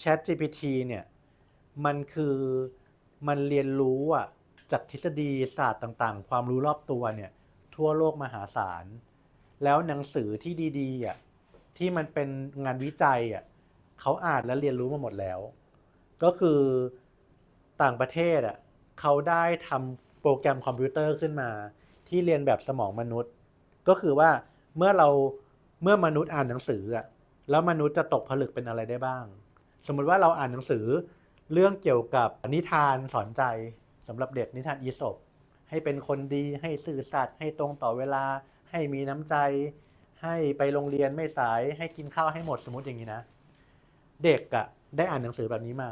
Chat GPT เนี่ย มันคือมันเรียนรู้อะจากทฤษฎีศาสตร์ต่าง ๆ ความรู้รอบตัวเนี่ย ทั่วโลกมหาศาล แล้วหนังสือที่ดีๆอะที่มันเป็นงานวิจัยอะเขาอ่านและเรียนรู้มาหมดแล้ว ก็คือต่างประเทศอะเขาได้ทำโปรแกรมคอมพิวเตอร์ขึ้นมา ที่เรียนแบบสมองมนุษย์ ก็คือว่าเมื่อเราเมื่อมนุษย์อ่านหนังสืออะแล้วมนุษย์จะตกผลึกเป็นอะไรได้บ้าง สมมุติว่าเราอ่านหนังสือเรื่องเกี่ยวกับนิทานสอนใจสำหรับเด็กนิทานอีสปให้เป็นคนดีให้ซื่อสัตย์ให้ตรงต่อเวลา ให้มีน้ำใจ ให้ไปโรงเรียนไม่สาย ให้กินข้าวให้หมดสมมติอย่างนี้นะ เด็กอะได้อ่านหนังสือแบบนี้มา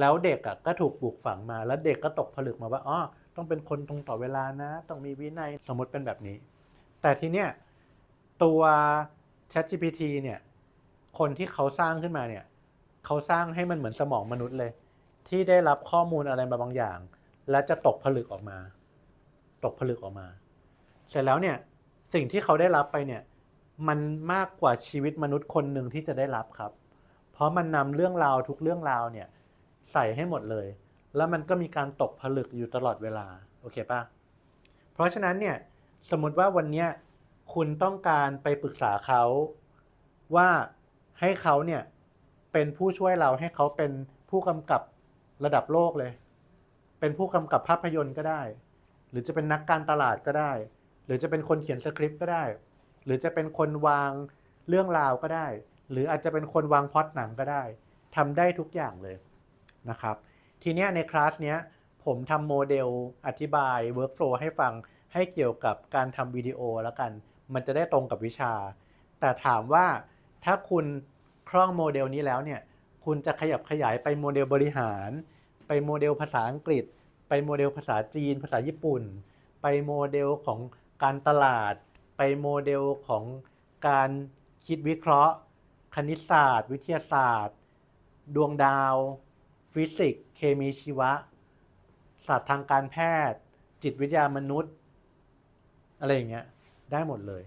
แล้วเด็กอะก็ถูกปลูกฝังมา แล้วเด็กก็ตกผลึกมาว่าอ๋อต้องเป็นคนตรงต่อเวลานะ ต้องมีวินัยสมมติเป็นแบบนี้ แต่ทีเนี้ยตัว ChatGPT เนี่ย คนที่เขาสร้างขึ้นมาเนี่ยเขาสร้างให้มันเหมือนสมองมนุษย์เลย ที่ได้รับข้อมูลอะไรมาบางอย่าง และจะตกผลึกออกมา ตกผลึกออกมา เสร็จแล้วเนี่ยสิ่งที่เขาได้รับไปเนี่ยมันมากกว่าชีวิตมนุษย์คนหนึ่งที่จะได้รับครับ เพราะมันนำเรื่องราวทุกเรื่องราวเนี่ยใส่ให้หมดเลย แล้วมันก็มีการตกผลึกอยู่ตลอดเวลาโอเคปะเพราะฉะนั้นเนี่ยสมมติว่าวันเนี้ยคุณต้องการไปปรึกษาเขาว่า ให้เขาเนี่ยเป็นผู้ช่วยเราให้เขาเป็นผู้กำกับระดับโลกเลย เป็นผู้กำกับภาพยนตร์ก็ได้ หรือจะเป็นนักการตลาดก็ได้ หรือจะเป็นคนเขียนสคริปต์ก็ได้ หรือจะเป็นคนวางเรื่องราวก็ได้ หรืออาจจะเป็นคนวางพล็อตหนังก็ได้ทำได้ทุกอย่างเลยนะครับ ทีเนี้ยในคลาสเนี้ยผมทำโมเดลอธิบาย Workflow ให้ฟังให้เกี่ยวกับการทำวิดีโอแล้วกัน มันจะได้ตรงกับวิชา แต่ถามว่า ถ้าคุณคล่องโมเดลนี้แล้วเนี่ย คุณจะขยับขยายไปโมเดลบริหาร ไปโมเดลภาษาอังกฤษ ไปโมเดลภาษาจีน ภาษาญี่ปุ่น ไปโมเดลของการตลาด ไปโมเดลของการคิดวิเคราะห์ คณิตศาสตร์ วิทยาศาสตร์ ดวงดาว ฟิสิกส์ เคมีชีวะ ศาสตร์ทางการแพทย์ จิตวิทยามนุษย์ อะไรอย่างเงี้ย ได้หมดเลย